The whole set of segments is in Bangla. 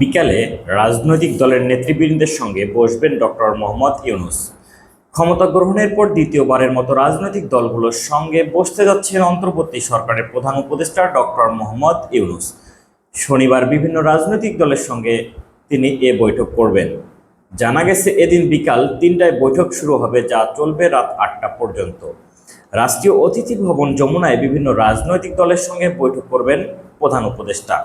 বিকালে রাজনৈতিক দলের নেতৃবৃন্দের সঙ্গে বসবেন ডক্টর মোহাম্মদ ইউনুস। ক্ষমতা গ্রহণের পর দ্বিতীয়বারের মতো রাজনৈতিক দলগুলোর সঙ্গে বসতে যাচ্ছেন অন্তর্বর্তী সরকারের প্রধান উপদেষ্টা ডক্টর মোহাম্মদ ইউনুস। শনিবার বিভিন্ন রাজনৈতিক দলের সঙ্গে তিনি এ বৈঠক করবেন। জানা গেছে, এদিন বিকাল তিনটায় বৈঠক শুরু হবে, যা চলবে রাত আটটা পর্যন্ত। রাষ্ট্রীয় অতিথি ভবন যমুনায় বিভিন্ন রাজনৈতিক দলের সঙ্গে বৈঠক করবেন প্রধান উপদেষ্টা।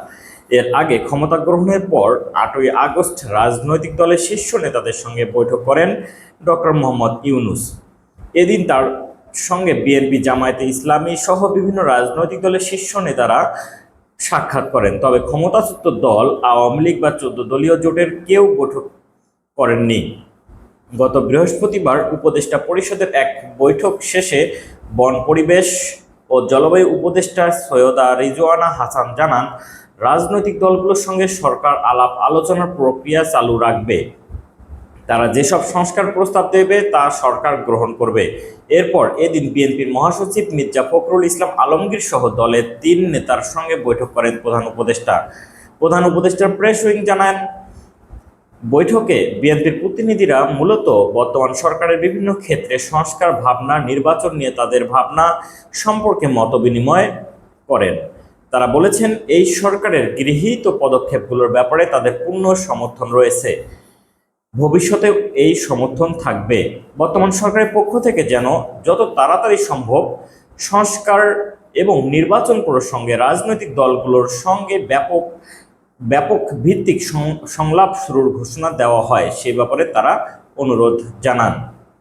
এর আগে ক্ষমতা গ্রহণের পর আটই আগস্ট রাজনৈতিক দলের শীর্ষ নেতাদের সঙ্গে বৈঠক করেন ডক্টর মোহাম্মদ ইউনুস। এদিন তার সঙ্গে বিএনপি, জামায়াতে ইসলামী সহ বিভিন্ন রাজনৈতিক দলের শীর্ষ নেতারা সাক্ষাৎ করেন। তবে ক্ষমতাচ্যুত দল, আওয়ামী লীগ বা চোদ্দ দলীয় জোটের কেউ বৈঠক করেননি। গত বৃহস্পতিবার উপদেষ্টা পরিষদের এক বৈঠক শেষে বন পরিবেশ ও জলবায়ু উপদেষ্টা সৈয়দা রিজওয়ানা হাসান জানান রাজনৈতিক দলগুলোর সঙ্গে সরকার আলাপ আলোচনার প্রক্রিয়া চালু রাখবে। তারা যেসব সংস্কার প্রস্তাব দেবে, তা সরকার গ্রহণ করবে। এরপর এদিন বিএনপির মহাসচিব মির্জা ফখরুল ইসলাম আলমগীর সহ দলের তিন নেতার সঙ্গে বৈঠক করেন প্রধান উপদেষ্টা। প্রধান উপদেষ্টার প্রেস উইং জানান, বৈঠকে বিএনপির প্রতিনিধিরা মূলত বর্তমান সরকারের বিভিন্ন ক্ষেত্রে সংস্কার ভাবনা, নির্বাচন নিয়ে তাদের ভাবনা সম্পর্কে মতবিনিময় করেন। তারা বলেছেন, এই সরকারের গৃহীত পদক্ষেপগুলোর ব্যাপারে তাদের পূর্ণ সমর্থন রয়েছে। ভবিষ্যতে এই সমর্থন থাকবে। বর্তমান সরকারের পক্ষ থেকে যেন যত তাড়াতাড়ি সম্ভব সংস্কার এবং নির্বাচন প্রসঙ্গে রাজনৈতিক দলগুলোর সঙ্গে ব্যাপক ব্যাপক ভিত্তিক সংলাপ শুরুর ঘোষণা দেওয়া হয়, সে ব্যাপারে তারা অনুরোধ জানান।